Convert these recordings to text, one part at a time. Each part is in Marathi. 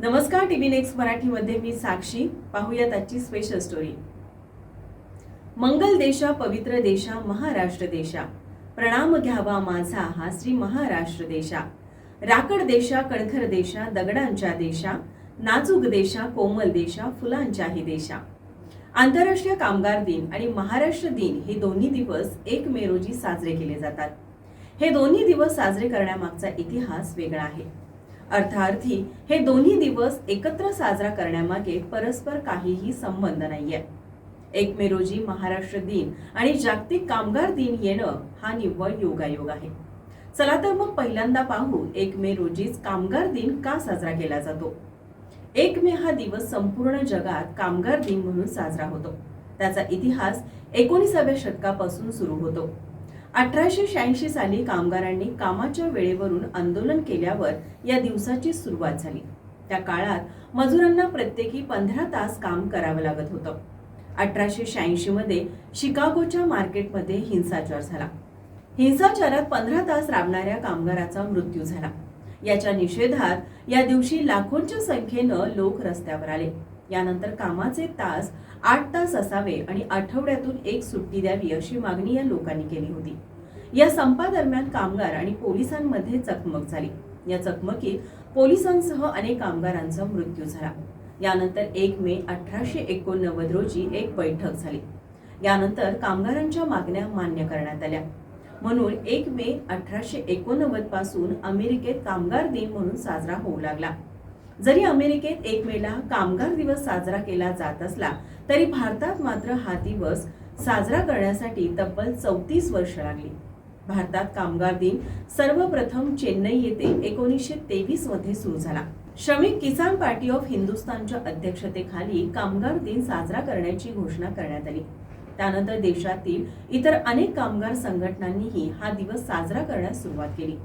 नमस्कार टीव्ही नेक्स्ट मराठीमध्ये मी साक्षी. पाहूयात आजची स्पेशल स्टोरी मंगल देशा पवित्र देशा महाराष्ट्र देशा. प्रणाम घ्यावा माझा हा श्री महाराष्ट्र देशा. राकड देशा कणखर देशा दगडांच्या देशा. नाजूक देशा कोमल देशा फुलांच्याही देशा. आंतरराष्ट्रीय कामगार दिन आणि महाराष्ट्र दिन हे दोन्ही दिवस एक मे रोजी साजरे केले जातात. हे दोन्ही दिवस साजरे करण्यामागचा इतिहास वेगळा आहे. अर्थार्थी हे दोन्ही दिवस एकत्र साजरा करण्यामागे परस्पर काहीही संबंध नाहीये. एक मे रोजी महाराष्ट्र दिन आणि जागतिक कामगार दिन येणं हा निव्वळ योगायोग आहे. चला तर मग पहिल्यांदा पाहू एक मे रोजीच कामगार दिन का साजरा केला जातो. एक मे हा दिवस संपूर्ण जगात कामगार दिन म्हणून साजरा होतो. त्याचा इतिहास एकोणीसाव्या शतकापासून सुरू होतो. अठराशे शहाऐंशी साली कामगारांनी कामाच्या वेळेवरून आंदोलन केल्यावर या दिवसाची सुरुवात झाली. त्या काळात मजुरांना प्रत्येकी पंधरा तास काम करावं लागत होतं. अठराशे शहाऐंशी मध्ये शिकागोच्या मार्केटमध्ये हिंसाचार झाला. हिंसाचारात पंधरा तास राबणाऱ्या कामगाराचा मृत्यू झाला. याच्या निषेधात या दिवशी लाखोंच्या संख्येनं लोक रस्त्यावर आले. यानंतर कामाचे तास आठ तास असावे आणि आठवड्यातून एक सुट्टी द्यावी अशी मागणी या लोकांनी केली होती. या संपादरम्यान कामगार आणि पोलिसांमध्ये चकमक झाली. या चकमकीत पोलिसांसह अनेक कामगारांचा मृत्यू झाला. यानंतर एक मे अठराशे एकोणनव्वद रोजी एक बैठक झाली. यानंतर कामगारांच्या मागण्या मान्य करण्यात आल्या. म्हणून एक मे अठराशे एकोणनव्वदपासून अमेरिकेत कामगार दिन म्हणून साजरा होऊ लागला. जरी अमेरिकेत एक मेला कामगार दिवस साजरा केला जात असला तरी भारतात मात्र हा दिवस साजरा करण्यासाठी तब्बल चौतीस वर्ष लागली. भारतात कामगार दिन सर्वप्रथम चेन्नई येथे एकोणीसशे तेवीसमध्ये सुरू झाला. श्रमिक किसान पार्टी ऑफ हिंदुस्थानच्या अध्यक्षतेखाली कामगार दिन साजरा करण्याची घोषणा करण्यात आली. त्यानंतर देशातील इतर अनेक कामगार संघटनांनीही हा दिवस साजरा करण्यास सुरुवात केली.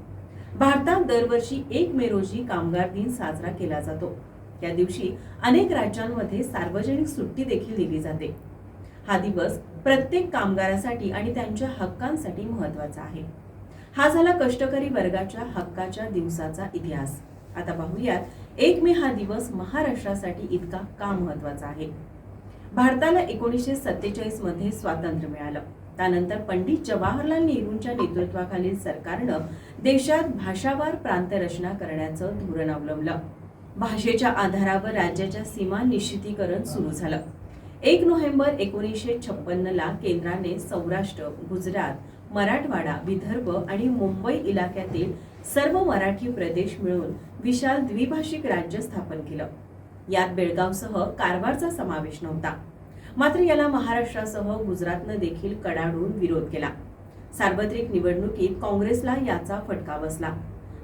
भारतात दरवर्षी एक मे रोजी कामगार दिन साजरा केला जातो. या दिवशी अनेक राज्यांमध्ये सार्वजनिक सुट्टी देखील दिली जाते. हा दिवस प्रत्येक कामगारासाठी आणि त्यांच्या हक्कांसाठी महत्त्वाचा आहे. हा झाला कष्टकरी वर्गाच्या हक्काच्या दिवसाचा इतिहास. आता पाहूयात एक मे हा दिवस महाराष्ट्रासाठी इतका का महत्त्वाचा आहे? भारताला एकोणीसशे सत्तेचाळीसमध्ये स्वातंत्र्य मिळालं. त्यानंतर पंडित जवाहरलाल नेहरूंच्या नेतृत्वाखालील सरकारनं देशात भाषावार प्रांत रचना करण्याचं धोरण अवलंबलं. भाषेच्या आधारावर राज्याच्या सीमा निश्चितीकरण सुरू झालं. एक नोव्हेंबर एकोणीसशे छप्पन्नला केंद्राने सौराष्ट्र गुजरात मराठवाडा विदर्भ आणि मुंबई इलाक्यातील सर्व मराठी प्रदेश मिळून विशाल द्विभाषिक राज्य स्थापन केलं. यात बेळगावसह कारवारचा समावेश नव्हता. मात्र याला महाराष्ट्रासह गुजरातनं देखील कडाडून विरोध केला. सार्वत्रिक निवडणुकीत काँग्रेसला याचा फटका बसला.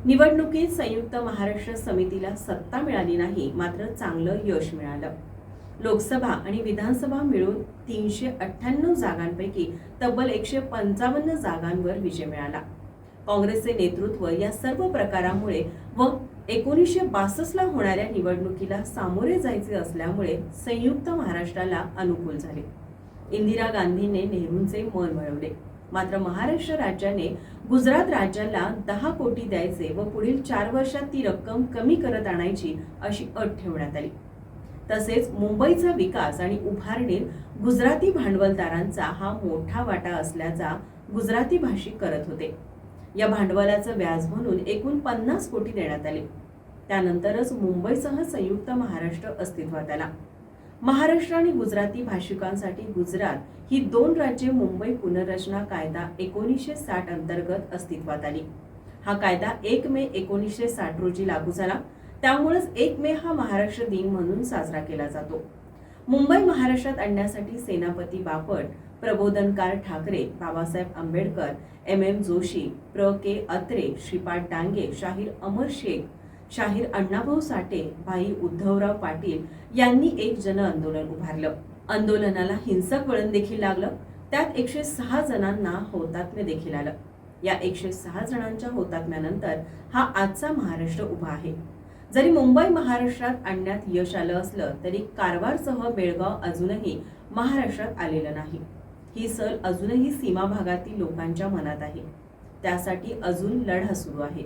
निवडणुकीत संयुक्त महाराष्ट्र समितीला सत्ता मिळाली नाही मात्र चांगलं यश मिळालं. लोकसभा आणि विधानसभा मिळून तीनशे अठ्ठ्याण्णव जागांपैकी तब्बल एकशे पंचावन्न जागांवर विजय मिळाला. काँग्रेसचे नेतृत्व या सर्व प्रकारामुळे व एकोणीसशे बासष्टला होणाऱ्या निवडणुकीला सामोरे जायचे असल्यामुळे संयुक्त महाराष्ट्राला अनुकूल झाले. इंदिरा गांधीने नेहरूंचे मन वळवले. मात्र महाराष्ट्र राज्याने गुजरात राज्याला दहा कोटी द्यायचे व पुढील चार वर्षात ती रक्कम कमी करत आणायची अशी अट ठेवण्यात आली. तसेच मुंबईचा विकास आणि उभारणीत गुजराती भांडवलदारांचा हा मोठा वाटा असल्याचा गुजराती भाषिक करत होते. या भांडवलाचं व्याज म्हणून एकूण पन्नास कोटी देण्यात आले. त्यानंतरच मुंबईसह संयुक्त महाराष्ट्र अस्तित्वात आला. महाराष्ट्र आणि गुजराती भाषिकांसाठी गुजरात ही दोन राज्ये मुंबई पुनर्रचना कायदा एकोणीसशे साठ अंतर्गत अस्तित्वात आली. हा कायदा एक मे एकोणीसशे साठ रोजी लागू झाला. त्यामुळेच एक मे हा महाराष्ट्र दिन म्हणून साजरा केला जातो. मुंबई महाराष्ट्रात आणण्यासाठी सेनापती बापट प्रबोधनकार ठाकरे बाबासाहेब आंबेडकर एम एम जोशी प्र के अत्रे श्रीपाद डांगे शाहीर अमर शेख शाहीर अण्णाभाऊ साठे भाई उद्धवराव पाटील यांनी एक जन आंदोलन उभारलं. आंदोलनाला हिंसक वळण देखील लागलं. त्यात एकशे सहा जणांना हौतात्म्य देखील आलं. या एकशे सहा जणांच्या हौतात्म्यानंतर हा आजचा महाराष्ट्र उभा आहे. जरी मुंबई महाराष्ट्रात आणण्यात यश आलं असलं तरी कारवारसह बेळगाव अजूनही महाराष्ट्रात आलेलं नाही. ही सल अजूनही सीमा भागातील लोकांच्या मनात आहे. त्यासाठी अजून लढा सुरू आहे.